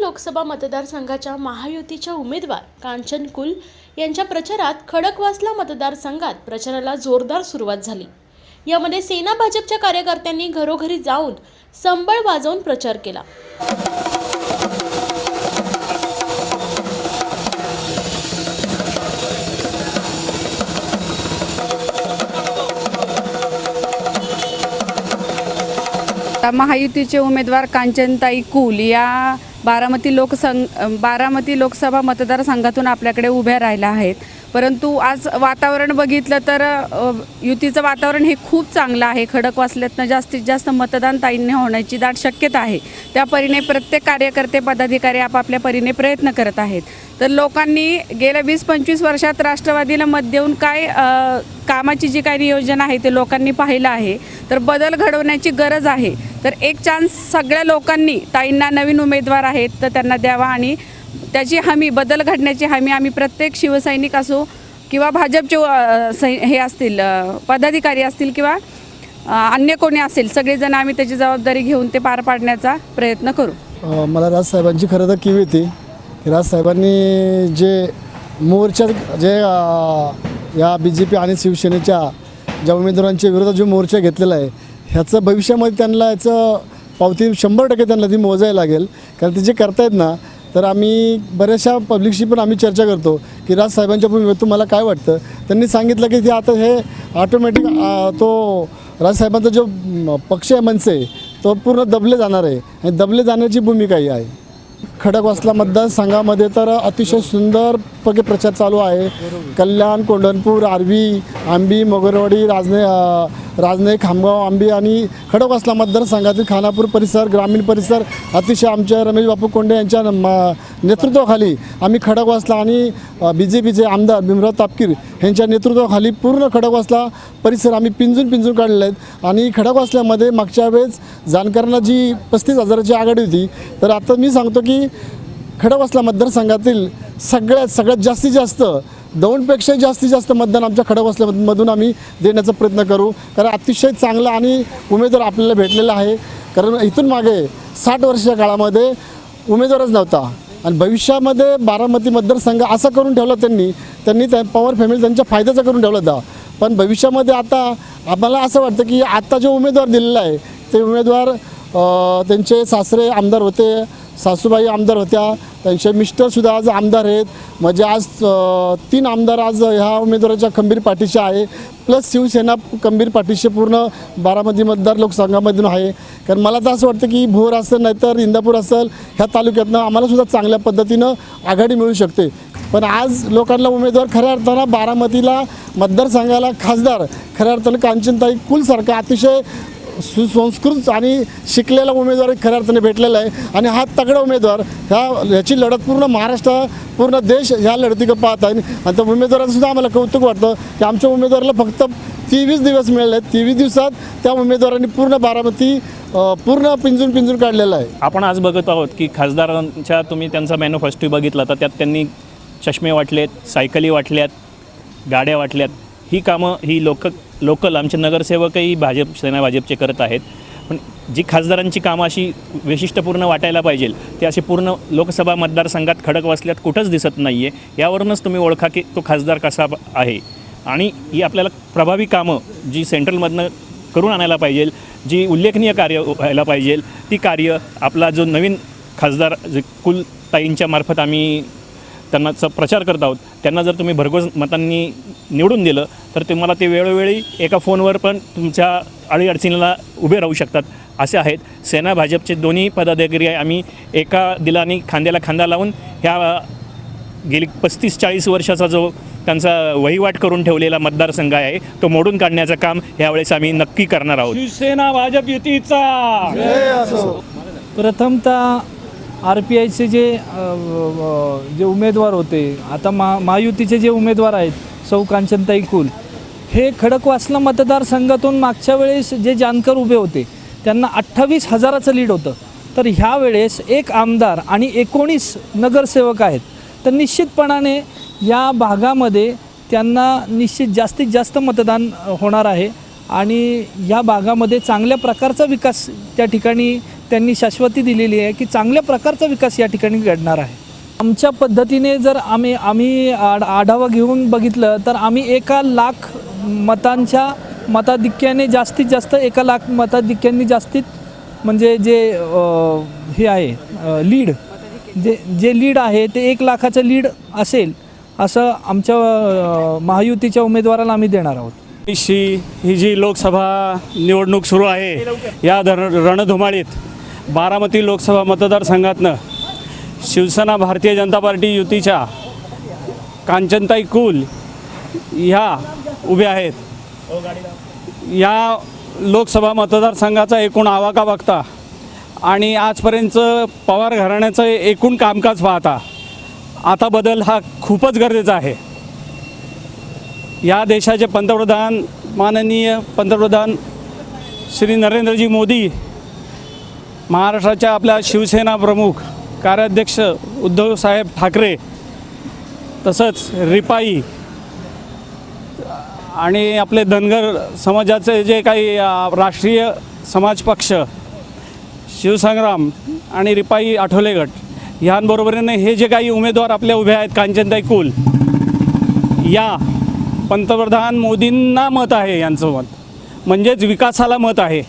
लोकसभा मतदारसंघाच्या महायुतीच्या उमेदवार कांचन कुल यांच्या प्रचारात खडकवासला मतदारसंघात प्रचाराला जोरदार सुरुवात झाली. यामध्ये सेना भाजपच्या कार्यकर्त्यांनी घरोघरी जाऊन संबळ वाजवून प्रचार केला. आता महायुतीचे उमेदवार कांचनताई कुल या बारामती लोकसंघ बारामती लोकसभा मतदारसंघातून आपल्याकडे उभ्या राहिल्या आहेत. परंतु आज वातावरण बघितलं तर युतीचं वातावरण हे खूप चांगलं आहे. खडकवासल्यातनं जास्तीत जास्त मतदान ताईंनी होण्याची दाट शक्यता आहे. त्या परीने प्रत्येक कार्यकर्ते पदाधिकारी आपापल्या परीने प्रयत्न करत आहेत. तर लोकांनी गेल्या वीस पंचवीस वर्षात राष्ट्रवादीला मत देऊन काय कामाची जी काही नियोजन आहे ते लोकांनी पाहिलं आहे. तर बदल घडवण्याची गरज आहे. तर एक चान्स सगळ्या लोकांनी ताईंना नवीन उमेदवार आहेत तर त्यांना द्यावा आणि त्याची हमी बदल घडण्याची हमी आम्ही प्रत्येक शिवसैनिक असो किंवा भाजपचे सै हे असतील पदाधिकारी असतील किंवा अन्य कोणी असेल सगळेजण आम्ही त्याची जबाबदारी घेऊन ते पार पाडण्याचा प्रयत्न करू. मला राजसाहेबांची खरं तर किवी होती की राजसाहेबांनी जे मोर्चा जे या बी जे पी आणि शिवसेनेच्या ज्या उमेदवारांच्या विरोधात जो मोर्चा घेतलेला आहे ह्याचं भविष्यामध्ये त्यांना याचं पावती शंभर टक्के त्यांना ती मोजायला लागेल. कारण ते जे करतायत ना तर आम्ही बऱ्याचशा पब्लिकशी पण आम्ही चर्चा करतो की राजसाहेबांच्या भूमिकेत तुम्हाला काय वाटतं? त्यांनी सांगितलं की ते आता हे ऑटोमॅटिक तो राजसाहेबांचा जो पक्ष आहे मनसे तो पूर्ण दबले जाणार आहे. आणि दबले जाण्याची भूमिका ही आहे. खडकवासला मतदारसंघामध्ये तर अतिशय सुंदर पगे प्रचार चालू आहे. कल्याण कोंढणपूर आर्वी आंबी मोगरवाडी राजने राजने खामगाव आंबी आणि खडकवासला मतदारसंघातील खानापूर परिसर ग्रामीण परिसर अतिशय आमच्या रमेश बापू कोंडे यांच्या नेतृत्वाखाली आम्ही खडकवासला आणि बी जे पीचे आमदार भीमराव तापकीर यांच्या नेतृत्वाखाली पूर्ण खडकवासला परिसर आम्ही पिंजून पिंजून काढले आहेत आणि खडकवासल्यामध्ये मागच्या वेळेस जाणकारांना जी पस्तीस हजाराची आघाडी होती तर आता मी सांगतो की खडकवासला मतदारसंघातील सगळ्यात सगळ्यात जास्तीत जास्त दोनपेक्षा जास्तीत जास्त मतदान आमच्या खडकवासल्यामधून आम्ही देण्याचा प्रयत्न करू. कारण अतिशय चांगला आणि उमेदवार आपल्याला भेटलेला आहे. कारण इथून मागे साठ वर्षाच्या काळामध्ये उमेदवारच नव्हता. आणि भविष्यामध्ये बारामती मतदारसंघ असा करून ठेवला त्यांनी त्यांनी त्या पवार फॅमिली त्यांच्या फायद्याचा करून ठेवला होता. पण भविष्यामध्ये आता आम्हाला असं वाटतं की आत्ता जो उमेदवार दिलेला आहे ते उमेदवार त्यांचे सासरे आमदार होते सासूबाई आमदार होत्या. त्यांचे मिस्टरसुद्धा आज आमदार आहेत. म्हणजे आज तीन आमदार आज ह्या उमेदवाराच्या खंबीर पाठीशी आहे. प्लस शिवसेना खंबीर पाठीशी पूर्ण बारामती मतदार लोकसंघामधून आहे. कारण मला तर असं वाटतं की भोर असेल नाहीतर इंदापूर असेल ह्या तालुक्यातनं आम्हालासुद्धा चांगल्या पद्धतीनं आघाडी मिळू शकते. पण आज लोकांना उमेदवार खऱ्या अर्थानं बारामतीला मतदारसंघाला खासदार खऱ्या अर्थानं कांचनताई कुलसारखा अतिशय सुसंस्कृत आणि शिकलेला उमेदवार खऱ्या अर्थाने भेटलेला आहे. आणि हा तगडा उमेदवार ह्या ह्याची लढत पूर्ण महाराष्ट्र पूर्ण देश ह्या लढतीकडे पाहत आहे. आणि त्या उमेदवाराचं सुद्धा आम्हाला कौतुक वाटतं की आमच्या उमेदवाराला फक्त तेवीस दिवस मिळाले आहेत तेवीस दिवसात त्या उमेदवारांनी पूर्ण बारामती पूर्ण पिंजून पिंजून काढलेलं आहे. आपण आज बघत आहोत की खासदारांच्या तुम्ही त्यांचा मॅनिफेस्टो बघितला तर त्यात त्यांनी चष्मे वाटलेत सायकली वाटल्यात गाड्या वाटल्यात. ही कामं ही लोक लोकल आमचे नगरसेवकही भाजप सेना भाजपचे करत आहेत. पण जी खासदारांची कामं अशी वैशिष्ट्यपूर्ण वाटायला पाहिजे ते असे पूर्ण लोकसभा मतदारसंघात खडक वाचल्यात कुठंच दिसत नाही आहे यावरूनच तुम्ही ओळखा की तो खासदार कसा आहे. आणि ही आपल्याला प्रभावी कामं जी सेंट्रलमधनं करून आणायला पाहिजे जी उल्लेखनीय कार्य व्हायला पाहिजे ती कार्य आपला जो नवीन खासदार जे कुलताईंच्या मार्फत आम्ही त्यांना च प्रचार करत आहोत त्यांना जर तुम्ही भरघोस मतांनी निवडून दिलं तर तुम्हाला ते वेळोवेळी एका फोनवर पण तुमच्या अडीअडचणीला उभे राहू शकतात असे आहेत. सेना भाजपचे दोन्ही पदाधिकारी आम्ही एका दिलाने खांद्याला खांदा लावून ह्या गेली पस्तीस चाळीस वर्षाचा जो त्यांचा वहिवाट करून ठेवलेला मतदारसंघ आहे तो मोडून काढण्याचं काम यावेळेस आम्ही नक्की करणार आहोत. शिवसेना भाजप युतीचा! प्रथमतः आर पी आयचे जे जे उमेदवार होते आता मा महायुतीचे जे उमेदवार आहेत सौ कांचनताई कुल. हे खडकवासला मतदारसंघातून मागच्या वेळेस जे जानकर उभे होते त्यांना अठ्ठावीस हजाराचं लीड होतं. तर ह्या वेळेस एक आमदार आणि एकोणीस नगरसेवक आहेत. तर निश्चितपणाने या भागामध्ये त्यांना निश्चित जास्तीत जास्त मतदान होणार आहे. आणि या भागामध्ये चांगल्या प्रकारचा विकास त्या ठिकाणी त्यांनी शाश्वती दिलेली आहे की चांगल्या प्रकारचा विकास या ठिकाणी घडणार आहे. आमच्या पद्धतीने जर आम्ही आम्ही आढ आढावा घेऊन बघितलं तर आम्ही एका लाख मतांच्या मताधिक्याने जास्तीत जास्त एका लाख मताधिक्यांनी जास्तीत म्हणजे जे हे आहे लीड जे जे लीड आहे ते एक लाखाचं लीड असेल असं आमच्या महायुतीच्या उमेदवाराला आम्ही देणार आहोत. शी ही जी लोकसभा निवडणूक सुरू आहे या धर रणधुमाळीत बारामती लोकसभा मतदारसंघातनं शिवसेना भारतीय जनता पार्टी युतीच्या कांचनताई कुल ह्या उभ्या आहेत. या लोकसभा मतदारसंघाचा एकूण आवाका बघता आणि आजपर्यंतचं पवार घराण्याचं एकूण कामकाज पाहता आता बदल हा खूपच गरजेचा आहे. या देशाचे पंतप्रधान माननीय पंतप्रधान श्री नरेंद्रजी मोदी महाराष्ट्राच्या आपल्या शिवसेना प्रमुख कार्याध्यक्ष उद्धवसाहेब ठाकरे तसंच रिपाई आणि आपले धनगर समाजाचे जे काही राष्ट्रीय समाज पक्ष शिवसंग्राम आणि रिपाई आठवले गट ह्यांबरोबरीने हे जे काही उमेदवार आपल्या उभे आहेत कांचनताई कुल या पंतप्रधान मोदींना मत आहे यांचं मत. म्हणजेच विकासाला मत आहे.